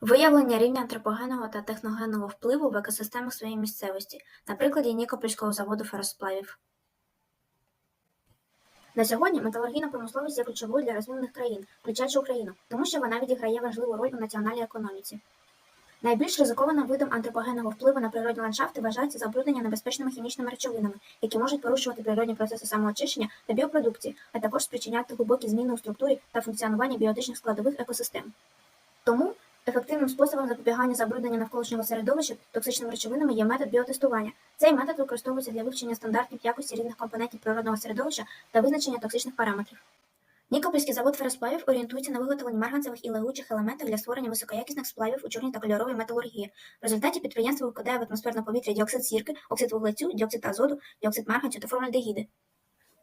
Виявлення рівня антропогенного та техногенного впливу в екосистемах своєї місцевості на прикладі Нікопольського заводу феросплавів. На сьогодні металургійна промисловість є ключовою для розвинених країн, включаючи Україну, тому що вона відіграє важливу роль у національній економіці. Найбільш ризикованим видом антропогенного впливу на природні ландшафти вважається забруднення небезпечними хімічними речовинами, які можуть порушувати природні процеси самоочищення та біопродукції, а також спричиняти глибокі зміни у структурі та функціонуванні біотичних складових екосистем. Тому ефективним способом запобігання забруднення навколишнього середовища токсичними речовинами є метод біотестування. Цей метод використовується для вивчення стандартів якості різних компонентів природного середовища та визначення токсичних параметрів. Нікопольський завод феросплавів орієнтується на виготовлення марганцевих і легучих елементів для створення високоякісних сплавів у чорній та кольоровій металургії. В результаті підприємство викидає в атмосферне повітря діоксид сірки, оксид вуглецю, діоксид азоту, діоксид марганцю та формальдегіди.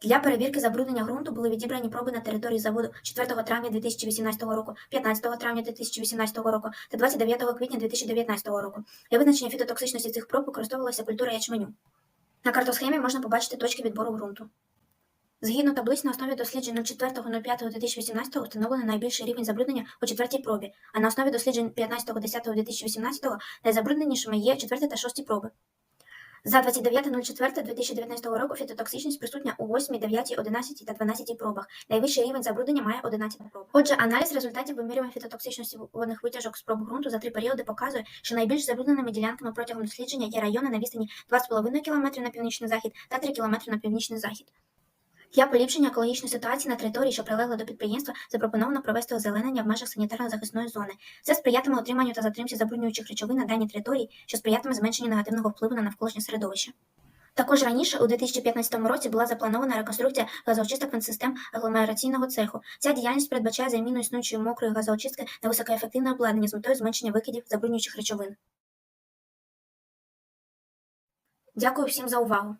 Для перевірки забруднення ґрунту були відібрані проби на території заводу 4 травня 2018 року, 15 травня 2018 року та 29 квітня 2019 року. Для визначення фітотоксичності цих проб використовувалася культура ячменю. На картосхемі можна побачити точки відбору ґрунту. Згідно таблиць на основі досліджень 04.05.2018 встановлено найбільший рівень забруднення у четвертій пробі, а на основі досліджень 15.10.2018 найзабрудненішими є четверті та шості проби. За 29.04.2019 року фітотоксичність присутня у 8, 9, 11 та 12 пробах. Найвищий рівень забруднення має 11 проб. Отже, аналіз результатів вимірювання фітотоксичності водних витяжок з проб ґрунту за три періоди показує, що найбільш забрудненими ділянками протягом дослідження є райони на відстані 2,5 км на північний захід та 3 км на північний захід. Для поліпшення екологічної ситуації на території, що прилегла до підприємства, запропоновано провести озеленення в межах санітарно-захисної зони. Це сприятиме отриманню та затримці забруднюючих речовин на даній території, що сприятиме зменшенню негативного впливу на навколишнє середовище. Також раніше, у 2015 році, була запланована реконструкція газоочисток систем агломераційного цеху. Ця діяльність передбачає заміну існуючої мокрої газоочистки на високоефективне обладнання з метою зменшення викидів забруднюючих речовин. Дякую всім за увагу!